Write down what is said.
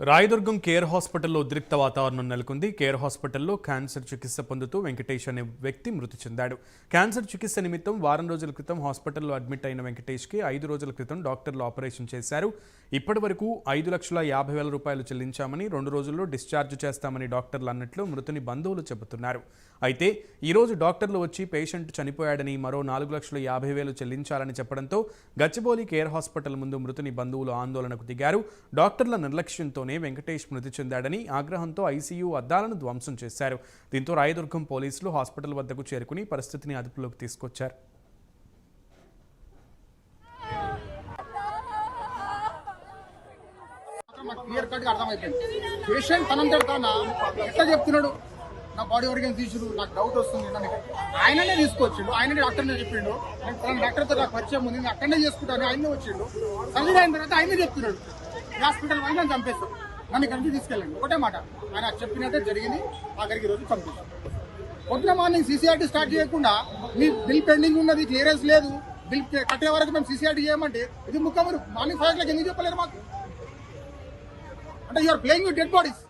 Rayadurgam care హాస్పిటల్లో ఉద్రిక్త వాతావరణం నెలకొంది. కేర్ హాస్పిటల్లో క్యాన్సర్ చికిత్స పొందుతూ వెంకటేష్ అనే వ్యక్తి మృతి చెందాడు. క్యాన్సర్ చికిత్స నిమిత్తం వారం రోజుల క్రితం హాస్పిటల్లో అడ్మిట్ అయిన వెంకటేష్కి ఐదు రోజుల క్రితం డాక్టర్లు ఆపరేషన్ చేశారు. ఇప్పటి వరకు ఐదు లక్షల యాభై వేల రూపాయలు చెల్లించామని రెండు రోజుల్లో డిశ్చార్జ్ చేస్తామని డాక్టర్లు అన్నట్లు మృతుని బంధువులు చెబుతున్నారు. అయితే ఈరోజు డాక్టర్లు వచ్చి పేషెంట్ చనిపోయాడని మరో నాలుగు లక్షల యాభై వేలు చెల్లించాలని చెప్పడంతో గచ్చిబౌలి కేర్ హాస్పిటల్ ముందు మృతుని బంధువులు ఆందోళనకు దిగారు. డాక్టర్ల నిర్లక్ష్యంతో నిర్లక్ష్యంతోనే వెంకటేష్ మృతి చెందాడని ఆగ్రహంతో ఐసీయూ అద్దాలను ధ్వంసం చేశారు. దీంతో రాయదుర్గం పోలీసులు హాస్పిటల్ వద్దకు చేరుకుని పరిస్థితిని అదుపులోకి తీసుకొచ్చారు. క్లియర్ కట్ అర్థమైపోయింది. పేషెంట్ తనంతట తాను ఎట్లా చెప్తున్నాడు? నా బాడీ ఆర్గన్స్ తీసుడు నాకు డౌట్ వస్తుంది నన్ను ఆయననే తీసుకొచ్చిండు ఆయననే డాక్టర్నే చెప్పిండు. నేను తన డాక్టర్తో నాకు పరిచయం ఉంది నేను అక్కడనే చేసుకుంటాను ఆయనే వచ్చిండు. సర్జరీ అయిన తర్వాత ఆయనే చెప్తున్నాడు. హాస్పిటల్ వాళ్ళు నన్ను చంపేస్తాం నన్ను ఇక్కడికి తీసుకెళ్ళండి. ఒకటే మాట. ఆయన చెప్పినట్టే జరిగింది. ఆఖరికి రోజు చంపేస్తాం పొద్దున మార్నింగ్ సీసీఆర్టీ స్టార్ట్ చేయకుండా మీ బిల్ పెండింగ్ ఉన్నది క్లియరెన్స్ లేదు. బిల్ కట్టే వరకు మేము సీసీఆర్టీ చేయమంటే ఇది ముఖ్యమంత్రి మార్నింగ్ ఫైవ్ క్లాక్ ఎందుకు చెప్పలేరు మాకు? అంటే you're playing you dead bodies